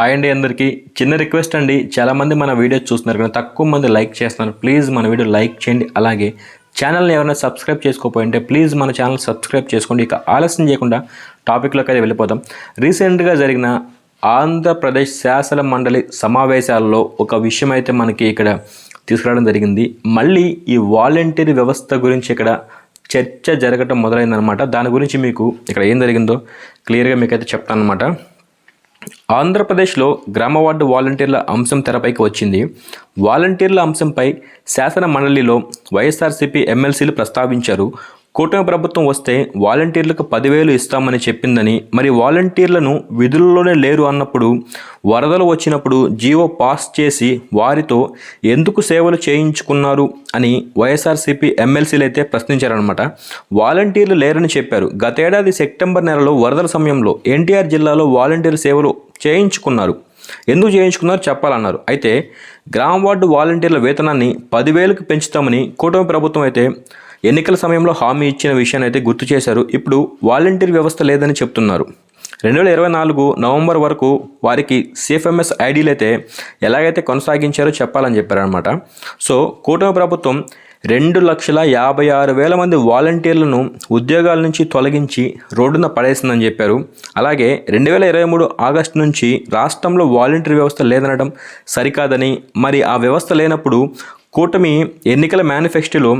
Hi అండి అందరికీ. చిన్న రిక్వెస్ట్ అండి. చాలామంది మన వీడియోస్ చూస్తున్నారు కానీ తక్కువ మంది లైక్ చేస్తున్నారు. ప్లీజ్ మన వీడియో లైక్ చేయండి. అలాగే ఛానల్ని ఎవరైనా సబ్స్క్రైబ్ చేసుకోకపోయింటే ప్లీజ్ మన ఛానల్ సబ్స్క్రైబ్ చేసుకోండి. ఇక ఆలస్యం చేయకుండా టాపిక్లోకి అయితే వెళ్ళిపోతాం రీసెంట్గా జరిగిన ఆంధ్రప్రదేశ్ శాసన మండలి సమావేశాల్లో ఒక విషయం అయితే మనకి ఇక్కడ తీసుకురావడం జరిగింది. మళ్ళీ ఈ వాలంటీర్ వ్యవస్థ గురించి ఇక్కడ చర్చ జరగటం మొదలైందనమాట దాని గురించి మీకు ఇక్కడ ఏం జరిగిందో క్లియర్గా మీకైతే చెప్తాను అనమాట ఆంధ్రప్రదేశ్లో గ్రామ వార్డు వాలంటీర్ల అంశం తెరపైకి వచ్చింది. వాలంటీర్ల అంశంపై శాసన మండలిలో వైఎస్ఆర్సీపీ ఎమ్మెల్సీలు ప్రస్తావించారు. కూటమి ప్రభుత్వం వస్తే వాలంటీర్లకు పదివేలు ఇస్తామని చెప్పిందని మరి వాలంటీర్లను విధుల్లోనే లేరు అన్నప్పుడు వరదలు వచ్చినప్పుడు జీవో పాస్ చేసి వారితో ఎందుకు సేవలు చేయించుకున్నారు అని వైఎస్ఆర్సీపీ ఎమ్మెల్సీలు అయితే ప్రశ్నించారనమాట వాలంటీర్లు లేరని చెప్పారు. గతేడాది సెప్టెంబర్ నెలలో వరదల సమయంలో ఎన్టీఆర్ జిల్లాలో వాలంటీర్ సేవలు చేయించుకున్నారు. ఎందుకు చేయించుకున్నారు చెప్పాలన్నారు. అయితే గ్రామ వార్డు వాలంటీర్ల వేతనాన్ని పదివేలకు పెంచుతామని కూటమి ప్రభుత్వం అయితే ఎన్నికల సమయంలో హామీ ఇచ్చిన విషయాన్ని అయితే గుర్తు చేశారు. ఇప్పుడు వాలంటీర్ వ్యవస్థ లేదని చెప్తున్నారు. రెండు వేల ఇరవై నాలుగు నవంబర్ వరకు వారికి సిఎఫ్ఎంఎస్ ఐడీలు అయితే ఎలాగైతే కొనసాగించారో చెప్పాలని చెప్పారనమాట సో కూటమి ప్రభుత్వం రెండు లక్షల యాభై ఆరు వేల మంది వాలంటీర్లను ఉద్యోగాల నుంచి తొలగించి రోడ్డున పడేసిందని చెప్పారు. అలాగే రెండు వేల ఇరవై మూడు ఆగస్టు నుంచి రాష్ట్రంలో వాలంటీర్ వ్యవస్థ లేదనడం సరికాదని మరి ఆ వ్యవస్థ లేనప్పుడు కూటమి ఎన్నికల మేనిఫెస్టోలో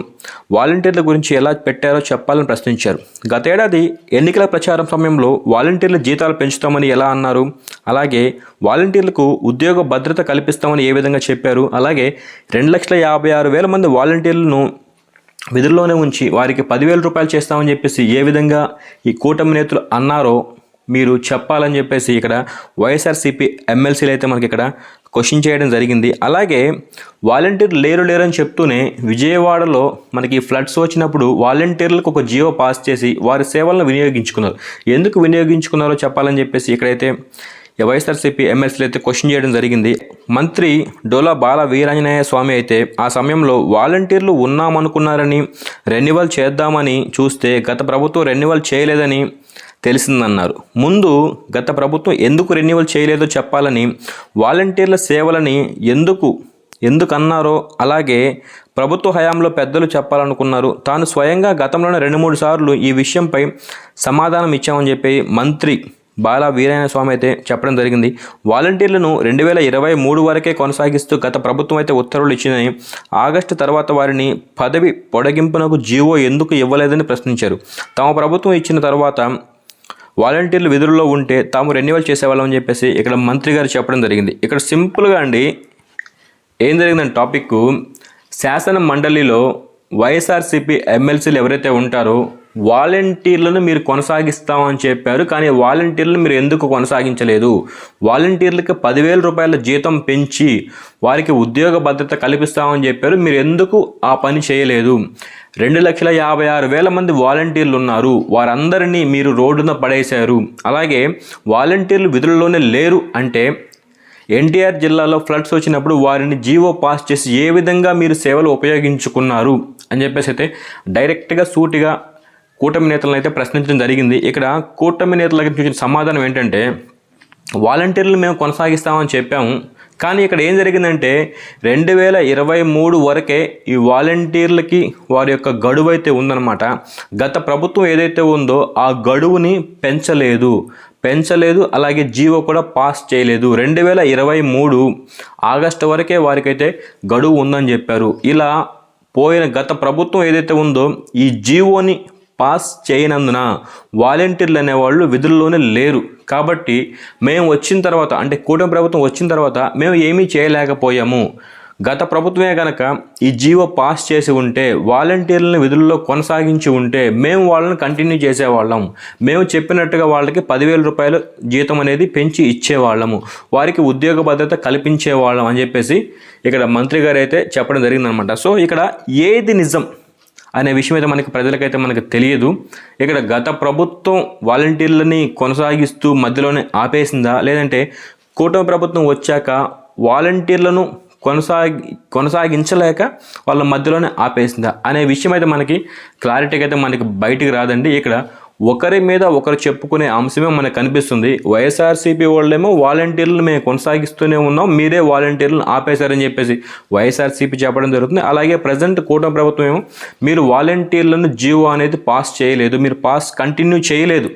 వాలంటీర్ల గురించి ఎలా పెట్టారో చెప్పాలని ప్రశ్నించారు. గతేడాది ఎన్నికల ప్రచారం సమయంలో వాలంటీర్ల జీతాలు పెంచుతామని ఎలా అన్నారు? అలాగే వాలంటీర్లకు ఉద్యోగ భద్రత కల్పిస్తామని ఏ విధంగా చెప్పారు? అలాగే రెండు లక్షల యాభై ఆరు వేల మంది వాలంటీర్లను విధుల్లోనే ఉంచి వారికి పదివేల రూపాయలు చేస్తామని చెప్పేసి ఏ విధంగా ఈ కూటమి నేతలు అన్నారో మీరు చెప్పాలని చెప్పేసి ఇక్కడ వైఎస్ఆర్సీపీ ఎమ్మెల్సీలు అయితే మనకి ఇక్కడ క్వశ్చన్ చేయడం జరిగింది. అలాగే వాలంటీర్ లేరు లేరని చెప్తూనే విజయవాడలో మనకి ఫ్లడ్స్ వచ్చినప్పుడు వాలంటీర్లకు ఒక జియో పాస్ చేసి వారి సేవలను వినియోగించుకున్నారు. ఎందుకు వినియోగించుకున్నారో చెప్పాలని చెప్పేసి ఇక్కడైతే వైఎస్ఆర్సీపీ ఎమ్మెల్సీలు అయితే క్వశ్చన్ చేయడం జరిగింది. మంత్రి డోలా బాల వీరాంజనేయ స్వామి అయితే ఆ సమయంలో వాలంటీర్లు ఉన్నామనుకున్నారని రెన్యువల్ చేద్దామని చూస్తే గత ప్రభుత్వం రెన్యువల్ చేయలేదని తెలిసిందన్నారు. ముందు గత ప్రభుత్వం ఎందుకు రెన్యువల్ చేయలేదో చెప్పాలని వాలంటీర్ల సేవలని ఎందుకు ఎందుకన్నారో అలాగే ప్రభుత్వ హయాంలో పెద్దలు చెప్పాలనుకున్నారు. తాను స్వయంగా గతంలోనే రెండు మూడు సార్లు ఈ విషయంపై సమాధానం ఇచ్చామని చెప్పి మంత్రి బాలా వీరాయణ స్వామి అయితే చెప్పడం జరిగింది. వాలంటీర్లను రెండు వేల ఇరవై మూడు వరకే కొనసాగిస్తూ గత ప్రభుత్వం అయితే ఉత్తర్వులు ఇచ్చిందని ఆగస్టు తర్వాత వారిని పదవి పొడగింపునకు జీవో ఎందుకు ఇవ్వలేదని ప్రశ్నించారు. తమ ప్రభుత్వం ఇచ్చిన తర్వాత వాలంటీర్లు విధుల్లో ఉంటే తాము రెన్యువల్ చేసేవాళ్ళమని చెప్పేసి ఇక్కడ మంత్రి గారు చెప్పడం జరిగింది. ఇక్కడ సింపుల్గా అండి ఏం జరిగిందంటే టాపిక్ శాసన మండలిలో వైఎస్ఆర్సీపీ ఎమ్మెల్సీలు ఎవరైతే ఉంటారో వాలంటీర్లను మీరు కొనసాగిస్తామని చెప్పారు కానీ వాలంటీర్లను మీరు ఎందుకు కొనసాగించలేదు? వాలంటీర్లకి పదివేల రూపాయల జీతం పెంచి వారికి ఉద్యోగ భద్రత కల్పిస్తామని చెప్పారు మీరు ఎందుకు ఆ పని చేయలేదు? రెండు లక్షల యాభై ఆరు వేల మంది వాలంటీర్లు ఉన్నారు వారందరినీ మీరు రోడ్డున పడేశారు. అలాగే వాలంటీర్లు విధుల్లోనే లేరు అంటే ఎన్టీఆర్ జిల్లాలో ఫ్లడ్స్ వచ్చినప్పుడు వారిని జీవో పాస్ చేసి ఏ విధంగా మీరు సేవలు ఉపయోగించుకున్నారు అని చెప్పేసి అయితే డైరెక్ట్గా సూటిగా కూటమి నేతలను అయితే ప్రశ్నించడం జరిగింది. ఇక్కడ కూటమి నేతలకు చూసిన సమాధానం ఏంటంటే వాలంటీర్లు మేము కొనసాగిస్తామని చెప్పాము. కానీ ఇక్కడ ఏం జరిగిందంటే రెండు వేల ఇరవై మూడు వరకే ఈ వాలంటీర్లకి వారి యొక్క గడువు అయితే ఉందన్నమాట. గత ప్రభుత్వం ఏదైతే ఉందో ఆ గడువుని పెంచలేదు. పెంచలేదు అలాగే జీవో కూడా పాస్ చేయలేదు. రెండు వేల ఇరవై మూడు ఆగస్టు వరకే వారికైతే గడువు ఉందని చెప్పారు. ఇలా పోయిన గత ప్రభుత్వం ఏదైతే ఉందో ఈ జీవోని పాస్ చేయనందున వాలంటీర్లు అనేవాళ్ళు విధుల్లోనే లేరు. కాబట్టి మేము వచ్చిన తర్వాత అంటే కూటమి ప్రభుత్వం వచ్చిన తర్వాత మేము ఏమీ చేయలేకపోయాము. గత ప్రభుత్వమే కనుక ఈ జీవో పాస్ చేసి ఉంటే వాలంటీర్లను విధుల్లో కొనసాగించి ఉంటే మేము వాళ్ళని కంటిన్యూ చేసేవాళ్ళం. మేము చెప్పినట్టుగా వాళ్ళకి పదివేల రూపాయలు జీతం అనేది పెంచి ఇచ్చేవాళ్ళము. వారికి ఉద్యోగ భద్రత కల్పించేవాళ్ళం అని చెప్పేసి ఇక్కడ మంత్రి గారు అయితే చెప్పడం జరిగిందనమాట. సో ఇక్కడ ఏది నిజం? అనే విషయం అయితే మనకి ప్రజలకైతే మనకు తెలియదు. ఇక్కడ గత ప్రభుత్వం వాలంటీర్లని కొనసాగిస్తూ మధ్యలోనే ఆపేసిందా? లేదంటే కూటమి ప్రభుత్వం వచ్చాక వాలంటీర్లను కొనసాగి కొనసాగించలేక వాళ్ళ మధ్యలోనే ఆపేసిందా? అనే విషయం అయితే మనకి క్లారిటీగా అయితే మనకి బయటికి రాదండి. ఇక్కడ ఒకరి మీద ఒకరు చెప్పుకునే అంశమే మనకు కనిపిస్తుంది. వైఎస్ఆర్సీపీ వాళ్ళేమో వాలంటీర్లు మేము కొనసాగిస్తూనే ఉన్నాం. మీరే వాలంటీర్లను ఆపేశారని చెప్పేసి వైఎస్ఆర్సీపీ చెప్పడం జరుగుతుంది. అలాగే ప్రజెంట్ కూటమి ప్రభుత్వం ఏమో మీరు వాలంటీర్లను జీవో అనేది పాస్ చేయలేదు. మీరు పాస్ కంటిన్యూ చేయలేదు.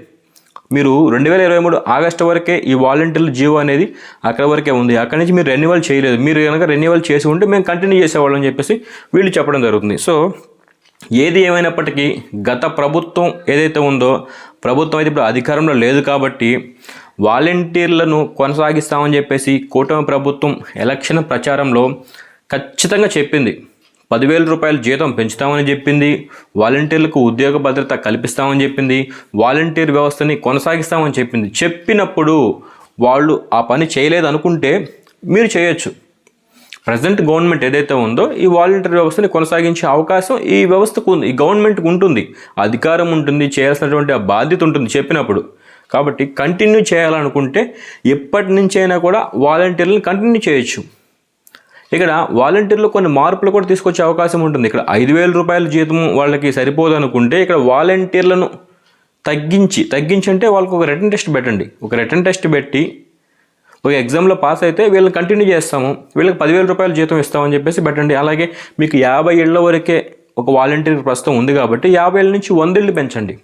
మీరు రెండు వేల ఇరవై మూడు ఆగస్టు వరకే ఈ వాలంటీర్ల జీవో అనేది అక్కడ వరకే ఉంది. అక్కడి నుంచి మీరు రెన్యువల్ చేయలేదు. మీరు కనుక రెన్యువల్ చేసి ఉంటే మేము కంటిన్యూ చేసేవాళ్ళం అని చెప్పేసి వీళ్ళు చెప్పడం జరుగుతుంది. సో ఏది ఏమైనప్పటికీ గత ప్రభుత్వం ఏదైతే ఉందో ప్రభుత్వం అయితే ఇప్పుడు అధికారంలో లేదు కాబట్టి వాలంటీర్లను కొనసాగిస్తామని చెప్పేసి కూటమి ప్రభుత్వం ఎలక్షన్ ప్రచారంలో ఖచ్చితంగా చెప్పింది. పదివేల రూపాయల జీతం పెంచుతామని చెప్పింది వాలంటీర్లకు ఉద్యోగ భద్రత కల్పిస్తామని చెప్పింది వాలంటీర్ వ్యవస్థని కొనసాగిస్తామని చెప్పింది. చెప్పినప్పుడు వాళ్ళు ఆ పని చేయలేదు అనుకుంటే మీరు చేయొచ్చు. ప్రజెంట్ గవర్నమెంట్ ఏదైతే ఉందో ఈ వాలంటీర్ వ్యవస్థని కొనసాగించే అవకాశం ఈ వ్యవస్థకు ఉంది ఈ గవర్నమెంట్కి ఉంటుంది. అధికారం ఉంటుంది చేయాల్సినటువంటి ఆ బాధ్యత ఉంటుంది చెప్పినప్పుడు. కాబట్టి కంటిన్యూ చేయాలనుకుంటే ఎప్పటి నుంచైనా కూడా వాలంటీర్లను కంటిన్యూ చేయొచ్చు. ఇక్కడ వాలంటీర్లు కొన్ని మార్పులు కూడా తీసుకొచ్చే అవకాశం ఉంటుంది. ఇక్కడ ఐదు వేల రూపాయల జీతం వాళ్ళకి సరిపోదు అనుకుంటే ఇక్కడ వాలంటీర్లను తగ్గించి తగ్గించి అంటే వాళ్ళకి ఒక రిటర్న్ టెస్ట్ పెట్టండి. ఒక రిటర్న్ టెస్ట్ పెట్టి ఒక ఎగ్జామ్లో పాస్ అయితే వీళ్ళని కంటిన్యూ చేస్తాము. వీళ్ళకి పదివేల రూపాయలు జీతం ఇస్తామని చెప్పేసి పెట్టండి. అలాగే మీకు యాభై ఏళ్ళ వరకే ఒక వాలంటీర్ ప్రస్తుతం ఉంది కాబట్టి యాభై ఏళ్ళ నుంచి వందేళ్ళు పెంచండి.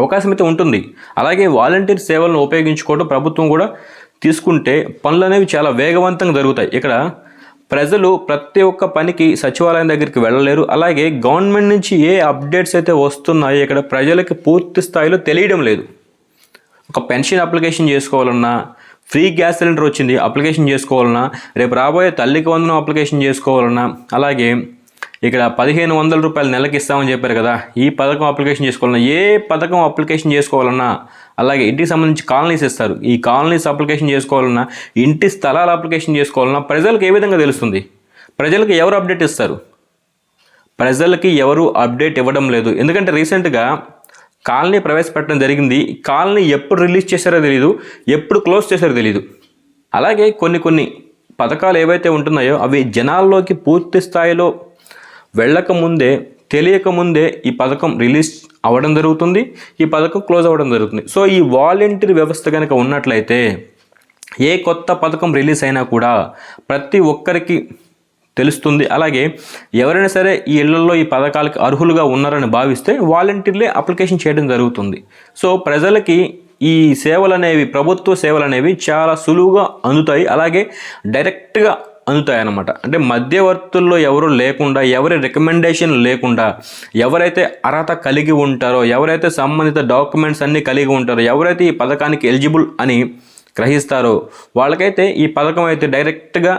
అవకాశం అయితే ఉంటుంది. అలాగే వాలంటీర్ సేవలను ఉపయోగించుకోవడం ప్రభుత్వం కూడా తీసుకుంటే పనులు అనేవి చాలా వేగవంతంగా జరుగుతాయి. ఇక్కడ ప్రజలు ప్రతి ఒక్క పనికి సచివాలయం దగ్గరికి వెళ్ళలేరు. అలాగే గవర్నమెంట్ నుంచి ఏ అప్డేట్స్ అయితే వస్తున్నాయో ఇక్కడ ప్రజలకి పూర్తి స్థాయిలో తెలియడం లేదు. ఒక పెన్షన్ అప్లికేషన్ చేసుకోవాలన్నా ఫ్రీ గ్యాస్ సిలిండర్ వచ్చింది అప్లికేషన్ చేసుకోవాలన్నా రేపు రాబోయే తల్లికి వందనం అప్లికేషన్ చేసుకోవాలన్నా అలాగే ఇక్కడ పదిహేను వందల రూపాయలు నెలకి ఇస్తామని చెప్పారు కదా ఈ పథకం అప్లికేషన్ చేసుకోవాలన్నా ఏ పథకం అప్లికేషన్ చేసుకోవాలన్నా అలాగే ఇంటికి సంబంధించి కాలనీస్ ఇస్తారు. ఈ కాలనీస్ అప్లికేషన్ చేసుకోవాలన్నా ఇంటి స్థలాల అప్లికేషన్ చేసుకోవాలన్నా ప్రజలకు ఏ విధంగా తెలుస్తుంది? ప్రజలకు ఎవరు అప్డేట్ ఇస్తారు? ప్రజలకి ఎవరు అప్డేట్ ఇవ్వడం లేదు. ఎందుకంటే రీసెంట్గా కాలనీ ప్రవేశపెట్టడం జరిగింది. కాలనీ ఎప్పుడు రిలీజ్ చేశారో తెలియదు ఎప్పుడు క్లోజ్ చేశారో తెలియదు అలాగే కొన్ని కొన్ని పథకాలు ఏవైతే ఉంటున్నాయో అవి జనాల్లోకి పూర్తి స్థాయిలో వెళ్ళక ముందే తెలియక ముందే ఈ పథకం రిలీజ్ అవ్వడం జరుగుతుంది. ఈ పథకం క్లోజ్ అవ్వడం జరుగుతుంది. సో ఈ వాలంటీర్ వ్యవస్థ కనుక ఉన్నట్లయితే ఏ కొత్త పథకం రిలీజ్ అయినా కూడా ప్రతి ఒక్కరికి తెలుస్తుంది. అలాగే ఎవరైనా సరే ఈ ఇళ్ళలో ఈ పథకాలకు అర్హులుగా ఉన్నారని భావిస్తే వాలంటీర్లే అప్లికేషన్ చేయడం జరుగుతుంది. సో ప్రజలకి ఈ సేవలు అనేవి ప్రభుత్వ సేవలు అనేవి చాలా సులువుగా అందుతాయి. అలాగే డైరెక్ట్గా అందుతాయి అన్నమాట అంటే మధ్యవర్తుల్లో ఎవరు లేకుండా ఎవరి రికమెండేషన్ లేకుండా ఎవరైతే అర్హత కలిగి ఉంటారో ఎవరైతే సంబంధిత డాక్యుమెంట్స్ అన్నీ కలిగి ఉంటారో ఎవరైతే ఈ పథకానికి ఎలిజిబుల్ అని గ్రహిస్తారో వాళ్ళకైతే ఈ పథకం అయితే డైరెక్ట్గా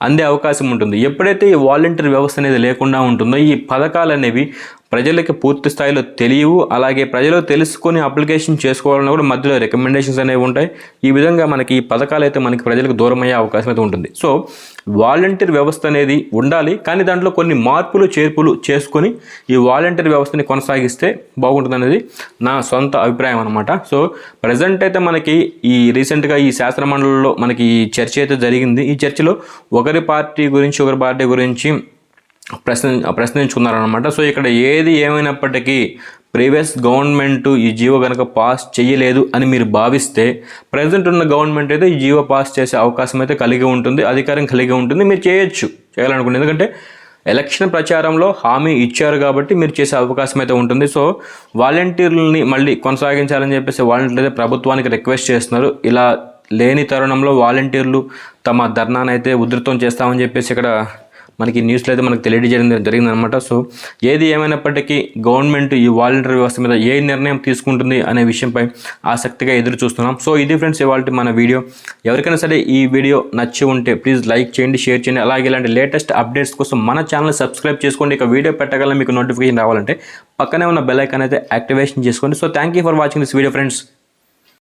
అందే అవకాశం ఉంటుంది. ఎప్పుడైతే ఈ వాలంటీర్ వ్యవస్థ అనేది లేకుండా ఉంటుందో ఈ పథకాలు అనేవి ప్రజలకి పూర్తి స్థాయిలో తెలియవు. అలాగే ప్రజలు తెలుసుకొని అప్లికేషన్ చేసుకోవాలన్నా కూడా మధ్యలో రికమెండేషన్స్ అనేవి ఉంటాయి. ఈ విధంగా మనకి ఈ పథకాలు అయితే మనకి ప్రజలకు దూరం అయ్యే అవకాశం అయితే ఉంటుంది. సో వాలంటీర్ వ్యవస్థ అనేది ఉండాలి. కానీ దాంట్లో కొన్ని మార్పులు చేర్పులు చేసుకొని ఈ వాలంటీర్ వ్యవస్థని కొనసాగిస్తే బాగుంటుంది అనేది నా సొంత అభిప్రాయం అనమాట సో ప్రజెంట్ అయితే మనకి ఈ రీసెంట్గా ఈ శాసనమండలిలో మనకి ఈ చర్చ అయితే జరిగింది. ఈ చర్చలో ఒకరి పార్టీ గురించి ఒకరి పార్టీ గురించి ప్రశ్న ప్రశ్నించుకున్నారనమాట సో ఇక్కడ ఏది ఏమైనప్పటికీ ప్రీవియస్ గవర్నమెంట్ ఈ జీవో కనుక పాస్ చేయలేదు అని మీరు భావిస్తే ప్రజెంట్ ఉన్న గవర్నమెంట్ అయితే ఈ జీవో పాస్ చేసే అవకాశం అయితే కలిగి ఉంటుంది అధికారం కలిగి ఉంటుంది మీరు చేయొచ్చు చేయాలనుకుంటుంది ఎందుకంటే ఎలక్షన్ ప్రచారంలో హామీ ఇచ్చారు కాబట్టి మీరు చేసే అవకాశం అయితే ఉంటుంది. సో వాలంటీర్లని మళ్ళీ కొనసాగించాలని చెప్పేసి వాలంటీర్లు అయితే ప్రభుత్వానికి రిక్వెస్ట్ చేస్తున్నారు. ఇలా లేని తరుణంలో వాలంటీర్లు తమ ధర్నానైతే ఉధృతం చేస్తామని చెప్పేసి ఇక్కడ మనకి న్యూస్లో అయితే మనకు తెలియజేయడం జరిగిందనమాట సో ఏది ఏమైనప్పటికీ గవర్నమెంట్ ఈ వాలంటీర్ వ్యవస్థ మీద ఏ నిర్ణయం తీసుకుంటుంది అనే విషయంపై ఆసక్తిగా ఎదురు చూస్తున్నాం సో ఇది ఫ్రెండ్స్ ఇవాళ మన వీడియో ఎవరికైనా సరే ఈ వీడియో నచ్చి ఉంటే ప్లీజ్ లైక్ చేయండి షేర్ చేయండి. అలాగే ఇలాంటి లేటెస్ట్ అప్డేట్స్ కోసం మన ఛానల్ సబ్స్క్రైబ్ చేసుకోండి. ఇక వీడియో పెట్టగల మీకు నోటిఫికేషన్ రావాలంటే పక్కనే ఉన్న బెల్ ఐకాన్ అయితే యాక్టివేషన్ చేసుకోండి. So thank you for watching this video friends